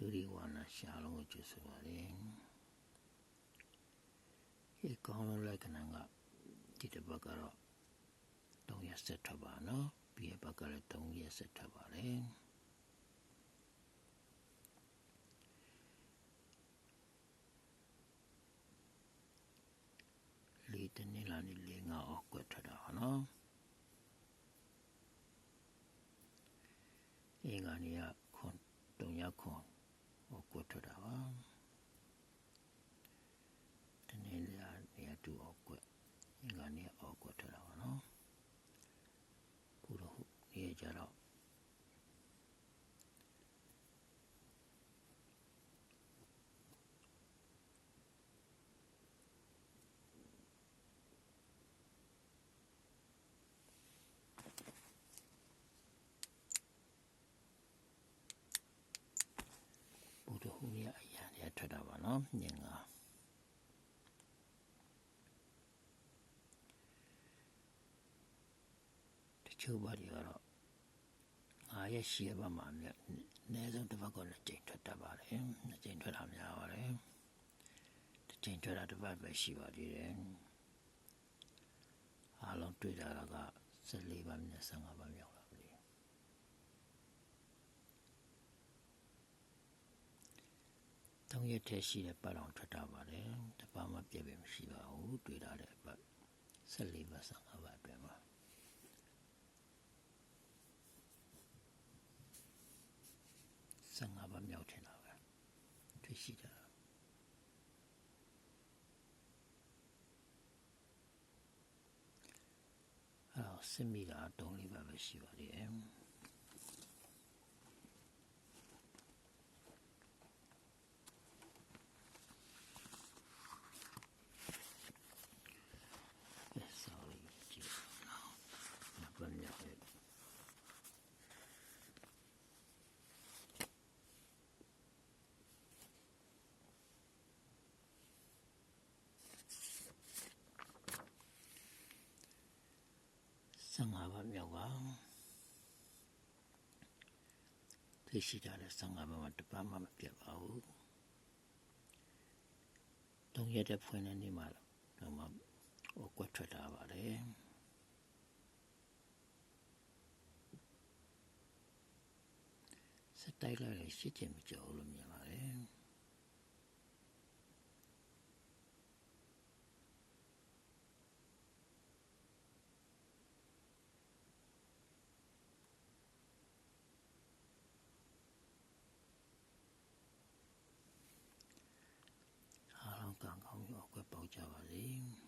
ဒုတိဝါနာရှာလုံးကိုကျဆိုပါတယ်ဒီကောင်းလုံးလက္ခဏာကဒီတစ်ပတ်ကတော့3ရက်ဆက်ထပ်ပါနော်ပြီးရပတ်ကလည်း3ရက်ဆက်ထပ်ပါတယ်လေးတနေ့လာနေလေးငါအောက်ကွက်ထတာပါနော်အင်္ဂါနေရခွန်တုံရခွန် အောက်ကွက်ထတာပါတနေ့လာနေရတူအောက်ကွက်အင်္ဂါနေရအောက်ကွက်ထတာပါနော်ခုတော့ဟုတ်နေရကြတော့ ဟူရအရာတွေထွက်တာပါနော်ညင်ကတချို့ဘာတွေကတော့အားရရှိရပါမှာမြတ်အနည်းဆုံးတစ်ပတ်ကလည်းချိန်ထွက်တတ်ပါတယ်နှစ်ချိန်ထွက်တာများပါတယ်တစ်ချိန်ထွက်တာတစ်ပတ်ပဲရှိပါသေးတယ်အားလုံးတွေ့တာက14ပါးမြတ်15ပါးမြောက် လာပြီတောင်းရတဲ့ရှိတဲ့ပတ်အောင်ထွက်တာပါတယ်တပါးမှပြည့်ပဲမရှိပါဘူးတွေ့တာတဲ့ပတ်14ပါး15ပါးအတွင်းမှာ15ပါးမြောက်ထင်တာပဲတွေ့ရှိတာအဲ့တော့စင်မီတာတုံးလေးပါပဲရှိပါသေးတယ်အဲဆော်ရီကြည့်နော်ဘယ်မြောက်လဲ 15ပါးမြောက်ကသိရှိကြတဲ့15ပါးမှာတစ်ပါးမှမပြတ်ပါဘူးတုံးရတဲ့ဖွင့်တဲ့နေ့မှာတော့မှဟိုကွက်ထွက်တာပါတယ်စက်တိုက်လိုက်ရှစ်ချင်မကြောက်လို့မြင်ပါတယ်